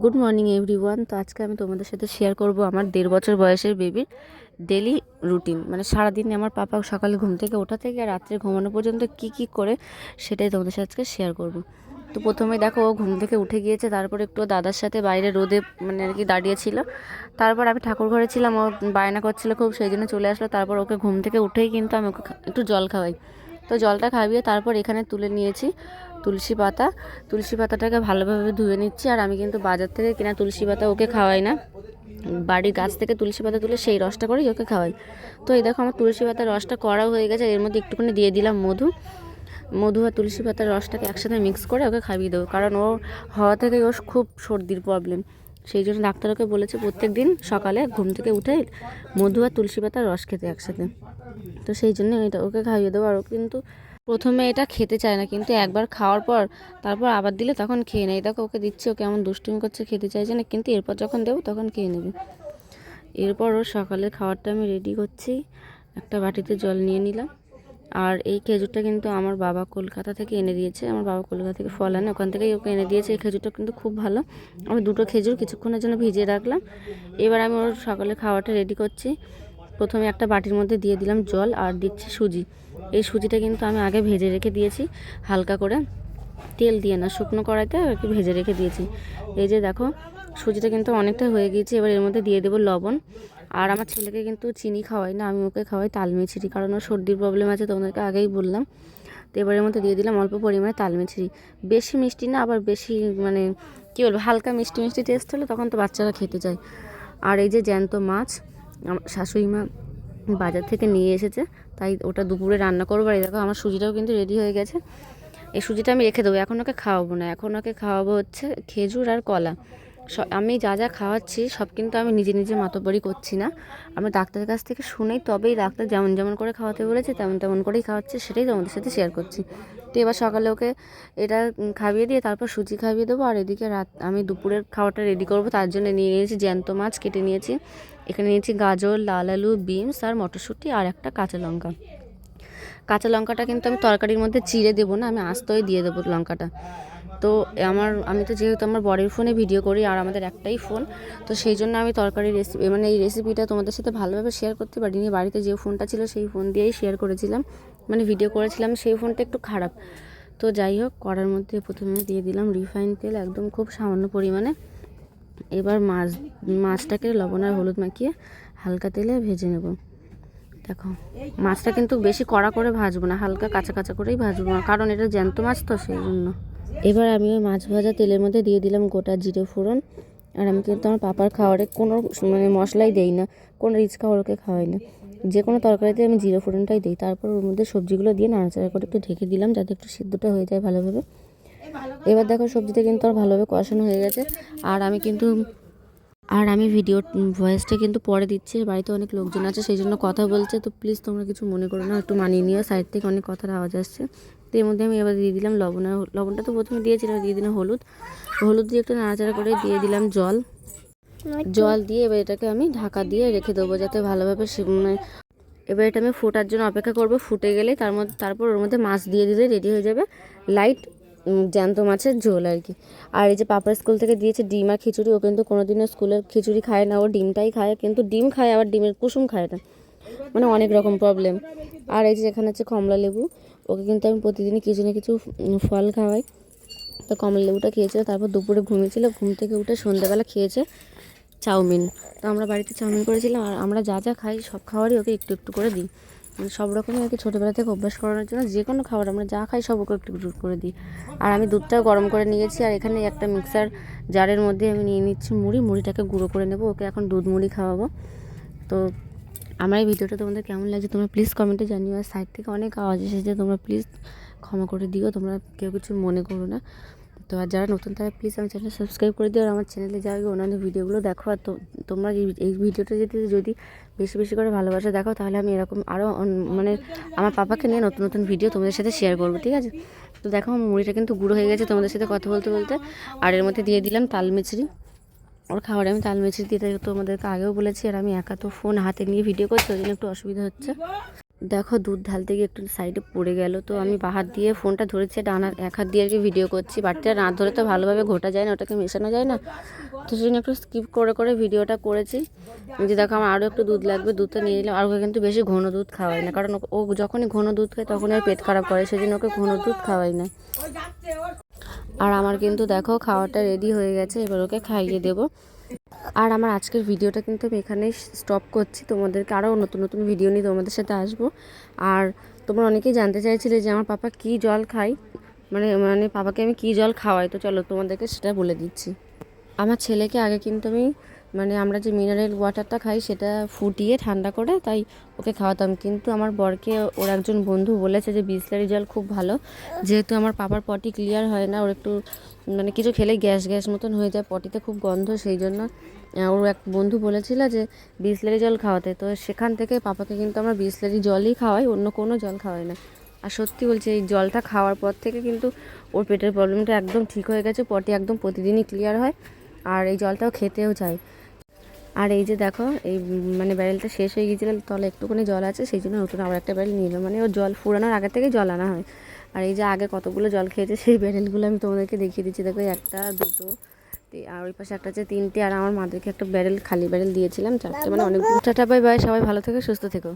Good morning everyone তো আজকে আমি তোমাদের সাথে শেয়ার করব আমার দেড় বছর বয়সের বেবির ডেলি রুটিন মানে সারাদিন আমার পাপা সকালে ঘুম থেকে ওঠা থেকে আর রাত্রে ঘুমানো পর্যন্ত কি কি করে সেটাই তোমাদের সাথে আজকে শেয়ার করব। তো প্রথমে দেখো, ও ঘুম থেকে উঠে গিয়েছে, তারপর একটু দাদার সাথে বাইরে রোদে মানে আর কি দাঁড়িয়েছিল। তারপর আমি ঠাকুর ঘরে ছিলাম, ও বায়না করছিল খুব, সেই জন্য চলে আসলো। তারপর ওকে ঘুম থেকে উঠেই কিন্তু আমি ওকে একটু জল খাওয়াই। তো জলটা খাইয়ে তারপর এখানে তুলে নিয়েছি। তুলসী পাতা। তুলসী পাতাটাকে ভালোভাবে ধুয়ে নিচ্ছি আর আমি কিন্তু বাজার থেকে কেনা তুলসী পাতা ওকে খাওয়াই না। বাড়ির গাছ থেকে তুলসী পাতা তুলে সেই রসটা করেই ওকে খাওয়াই। তো এই দেখো আমার তুলসী পাতার রসটা করা হয়ে গেছে, এর মধ্যে একটুখানি দিয়ে দিলাম মধু। মধু আর তুলসী পাতার রসটাকে একসাথে মিক্স করে ওকে খাইয়ে দেবো, কারণ ও হওয়া থেকে ওর খুব সর্দির প্রবলেম সেই জন্য ডাক্তার ওকে বলেছে প্রত্যেক দিন সকালে ঘুম থেকে উঠে মধু আর তুলসী পাতার রস খেতে একসাথে। তো সেই জন্য এটা ওকে খাইয়ে দেবো। আর কিন্তু প্রথমে এটা খেতে চায় না, কিন্তু একবার খাওয়ার পর তারপর আবার দিলে তখন খেয়ে নেয়। দেখো ওকে দিচ্ছে ওকে এমন দুষ্টুমি করছে, খেতে চাইছে না, কিন্তু এরপর যখন দেবো তখন খেয়ে নেবে। এরপর ওর সকালের খাবারটা আমি রেডি করছি, একটা বাটিতে জল নিয়ে নিলাম। আর এই খেজুরটা কিন্তু আমার বাবা কলকাতা থেকে এনে দিয়েছে, আমার বাবা কলকাতা থেকে ফল আনে, ওখান থেকেই ওকে এনে দিয়েছে। এই খেজুরটা কিন্তু খুব ভালো। আমি দুটো খেজুর কিছুক্ষণের জন্য ভিজিয়ে রাখলাম। এবার আমি ওর সকালে খাওয়াটা রেডি করছি। প্রথমে একটা বাটির মধ্যে দিয়ে দিলাম জল আর দিচ্ছি সুজি। এই সুজিটা কিন্তু আমি আগে ভেজে রেখে দিয়েছি, হালকা করে। তেল দিয়ে না, শুকনো কড়াইতে আর কি ভেজে রেখে দিয়েছি। এই যে দেখো, সুজিটা কিন্তু অনেকটা হয়ে গিয়েছে, এবার এর মধ্যে দিয়ে দেবো লবণ। আর আমার ছেলেকে কিন্তু চিনি খাওয়াই না, আমি ওকে খাওয়াই তালমিছরি কারণ ওর সর্দির প্রবলেম আছে তোমাদেরকে আগেই বললাম। তো এবার এর মধ্যে দিয়ে দিলাম অল্প পরিমাণে তালমিছরি বেশি মিষ্টি না, আবার বেশি মানে কী বলব, হালকা মিষ্টি মিষ্টি টেস্ট হলে তখন তো বাচ্চারা খেতে চায়। আর এই যে জ্যান্ত মাছ শাশুড়ি মা বাজার থেকে নিয়ে এসেছে, তাই ওটা দুপুরে রান্না করব। আর দেখো আমার সুজিটাও কিন্তু রেডি হয়ে গেছে। এই সুজিটা আমি রেখে দেবো, এখন ওকে খাওয়াবো না। এখন ওকে খাওয়াবো হচ্ছে খেজুর আর কলা। আমি যা যা খাওয়াচ্ছি সব কিন্তু আমি নিজে নিজে মাতব্বরি করছি না। আমি ডাক্তারের কাছ থেকে শুনেই তবেই ডাক্তার যেমন যেমন করে খাওয়াতে বলেছে, তেমন তেমন করেই খাওয়াচ্ছে, সেটাই তোমাদের সাথে শেয়ার করছি। তো এবার সকালে ওকে এটা খাইয়ে দিয়ে তারপর সুজি খাইয়ে দেবো। আর এদিকে রাত, আমি দুপুরের খাওয়াটা রেডি করব। তার জন্য নিয়ে নিয়েছি জ্যান্ত মাছ, কেটে নিয়েছি। এখানে নিয়েছি গাজর, লাল আলু, বিনস আর মটরশুঁটি আর একটা কাঁচা লঙ্কা। কাঁচা লঙ্কাটা কিন্তু আমি তরকারির মধ্যে চিড়ে দেবো না, আমি আস্তই দিয়ে দেবো লঙ্কাটা। তো আমার, আমি তো যেহেতু আমার বরের ফোনে ভিডিও করি আর আমাদের একটাই ফোন, তো সেই জন্য আমি তরকারি রেসিপি মানে এই রেসিপিটা তোমাদের সাথে ভালোভাবে শেয়ার করতে পারিনি। বাড়িতে যে ফোনটা ছিল সেই ফোন দিয়েই শেয়ার করেছিলাম। মানে ভিডিও করেছিলাম, সেই ফোনটা একটু খারাপ। তো যাই হোক, কড়ার মধ্যে প্রথমে দিয়ে দিলাম রিফাইন তেল, একদম খুব সামান্য পরিমাণে। এবার মাছ, মাছটাকে লবণ আর হলুদ মাখিয়ে হালকা তেলে ভেজে নেব। দেখো, মাছটা কিন্তু বেশি কড়া করে ভাজবো না, হালকা কাঁচা কাঁচা করেই ভাজবো না কারণ এটা জ্যান্ত মাছ তো সেই জন্য এবার আমি ওই মাছ ভাজা তেলের মধ্যে দিয়ে দিলাম গোটা জিরে ফোড়ন। আর আমি কিন্তু আমার পাপার খাওয়ারে কোনো মানে মশলাই দেই না, কোনো রিচ ওকে খাওয়াই না। যে কোনো তরকারিতে আমি জিরে ফোড়নটাই দিই। তারপর ওর মধ্যে সবজিগুলো দিয়ে নাড়াচাড়া করে একটু ঢেকে দিলাম যাতে একটু সিদ্ধটা হয়ে যায় ভালোভাবে। এবার দেখো সবজিটা কিন্তু আর ভালোভাবে কষানো হয়ে গেছে। আর আমি কিন্তু, আর আমি ভিডিও ভয়েসটা কিন্তু পরে দিচ্ছি। বাড়িতে অনেক লোকজন আছে, সেই জন্য কথা বলছে। তো প্লিজ তোমরা কিছু মনে করো না, একটু মানিয়ে নিও। সাইড থেকে অনেক কথার আওয়াজ আসছে। তো এর মধ্যে আমি এবার দিয়ে দিলাম লবণ। লবণটা তো প্রথমে দিয়েছিলাম, দিয়ে দিলাম হলুদ। হলুদ দিয়ে একটু নাড়াচাড়া করে দিয়ে দিলাম জল। জল দিয়ে এবার এটাকে আমি ঢাকা দিয়ে রেখে দেবো যাতে ভালোভাবে মানে এবার এটা আমি ফোটার জন্য অপেক্ষা করব। ফুটে গেলে তার মধ্যে তারপর ওর মধ্যে মাছ দিয়ে দিলে রেডি হয়ে যাবে লাইট জ্যান্ত মাছের ঝোল আর কি। আর এই যে পাপড়া স্কুল থেকে দিয়েছে ডিম আর খিচুড়ি, ও কিন্তু কোনোদিনও স্কুলের খিচুড়ি খায় না। ও ডিমটাই খায়, কিন্তু ডিম খায়, আবার ডিমের কুসুম খায় না। মানে অনেক রকম প্রবলেম আর এই যে এখানে হচ্ছে কমলা লেবু, ওকে কিন্তু আমি প্রতিদিনই কিছু না কিছু ফল খাওয়াই। তো কমলা লেবুটা খেয়েছিল, তারপর দুপুরে ঘুমিয়েছিল, ঘুম থেকে উঠে সন্ধ্যাবেলা খেয়েছে। চাউমিন। তো আমরা বাড়িতে চাউমিন করেছিলাম আর আমরা যা যা খাই সব খাবারই ওকে একটু একটু করে দিই। মানে সব রকমই আর কি ছোটোবেলা থেকে অভ্যাস করানোর জন্য যে কোনো খাবার আমরা যা খাই সব ওকে একটু একটু করে দিই। আর আমি দুধটাও গরম করে নিয়েছি আর এখানে একটা মিক্সার জারের মধ্যে আমি নিয়ে নিচ্ছি মুড়ি। মুড়িটাকে গুঁড়ো করে নেব, ওকে এখন দুধ মুড়ি খাওয়াবো। তো আমার এই ভিডিওটা তোমাদের কেমন লাগছে তোমরা প্লিজ কমেন্টে জানিও। আর সাইড থেকে অনেক আওয়াজ এসেছে, তোমরা প্লিজ ক্ষমা করে দিও, তোমরা কেউ কিছু মনে করো না। তো আর যারা নতুন, তারা প্লিজ আমার চ্যানেল সাবস্ক্রাইব করে দিও আর আমার চ্যানেলে যাওয়া আগে অন্যান্য ভিডিওগুলো দেখো। আর তোমরা এই- এই ভিডিওটা যদি যদি বেশি বেশি করে ভালোবাসা দেখো, তাহলে আমি এরকম আরও মানে আমার পাপাকে নিয়ে নতুন নতুন ভিডিও তোমাদের সাথে শেয়ার করব, ঠিক আছে? তো দেখো, আমার মুড়িটা কিন্তু গুঁড়ো হয়ে গেছে তোমাদের সাথে কথা বলতে বলতে। আর এর মধ্যে দিয়ে দিলাম তাল মিছরি। ওর খাবারে আমি তাল মিছরি দিতে তোমাদেরকে আগেও বলেছি, আর আমি একা তো ফোন হাতে নিয়ে ভিডিও করছি, ওই জন্য একটু অসুবিধা হচ্ছে। দেখো দুধ ঢালতে গিয়ে একটু সাইডে পড়ে গেল, তো আমি বাহাত দিয়ে ফোনটা ধরেছি ডানার এক হাত দিয়ে আর কি ভিডিও করছি। বাটিটা না ধরে তো ভালোভাবে ঘোটা যায় না, ওটাকে মেশানো যায় না। তো সেই জন্য একটু স্কিপ করে করে ভিডিওটা করেছি। যে দেখো, আমার আরও একটু দুধ লাগবে, দুধটা নিয়ে নিলাম। আর ওকে কিন্তু বেশি ঘন দুধ খাওয়াই না, কারণ ও- যখনই ঘন দুধ খায় তখনই ওর পেট খারাপ করে, সেই জন্য ওকে ঘন দুধ খাওয়াই না। আর আমার কিন্তু দেখো, খাওয়াটা রেডি হয়ে গেছে, এবার ওকে খাইয়ে দেবো। আর আমার আজকের ভিডিওটা কিন্তু আমি এখানেই স্টপ করছি। তোমাদেরকে আরও নতুন নতুন ভিডিও নিয়ে তোমাদের সাথে আসব। আর তোমরা অনেকেই জানতে চাইছিলে যে আমার পাপা কি জল খায়। মানে মানে পাপাকে আমি কি জল খাওয়াই? তো চলো তোমাদেরকে সেটা বলে দিচ্ছি। আমার ছেলেকে আগে কিন্তু আমি মানে আমরা যে মিনারেল ওয়াটারটা খাই সেটা ফুটিয়ে ঠান্ডা করে তাই ওকে খাওয়াতাম। কিন্তু আমার বরকে ওর একজন বন্ধু বলেছে যে বিসলারি জল খুব ভালো। যেহেতু আমার পাপার পটি ক্লিয়ার হয় না, ওর একটু মানে কিছু খেলে গ্যাস গ্যাস মতন হয়ে যায় পটিতে খুব গন্ধ, সেই জন্য ওর এক বন্ধু বলেছিল যে বিসলারি জল খাওয়াতে। তো সেখান থেকে পাপাকে কিন্তু আমরা বিসলারি জলই খাওয়াই, অন্য কোনো জল খাওয়াই না। আর সত্যি বলছি, এই জলটা খাওয়ার পর থেকে কিন্তু ওর পেটের প্রবলেমটা একদম ঠিক হয়ে গেছে পটি একদম প্রতিদিনই ক্লিয়ার হয়। আর এই জলটাও খেতেও চায়। আর এই যে দেখো এই মানে ব্যারেলটা শেষ হয়ে গিয়েছিল তলে একটুখানি জল আছে সেই জন্য নতুন আবার একটা ব্যারেল নিয়ে মানে ওর জল ফুরানোর আগে থেকে জল আনা হয়। আর এই যে আগে কতগুলো জল খেয়েছে সেই ব্যারেলগুলো আমি তোমাদেরকে দেখিয়ে দিচ্ছি। দেখো একটা দুটো আর ওই পাশে একটা আছে তিনটে আর আমার মাদেরকে একটা ব্যারেল খালি ব্যারেল দিয়েছিলাম। চারটে মানে অনেক টাটা বাই বাই সবাই ভালো থেকো সুস্থ থেকো।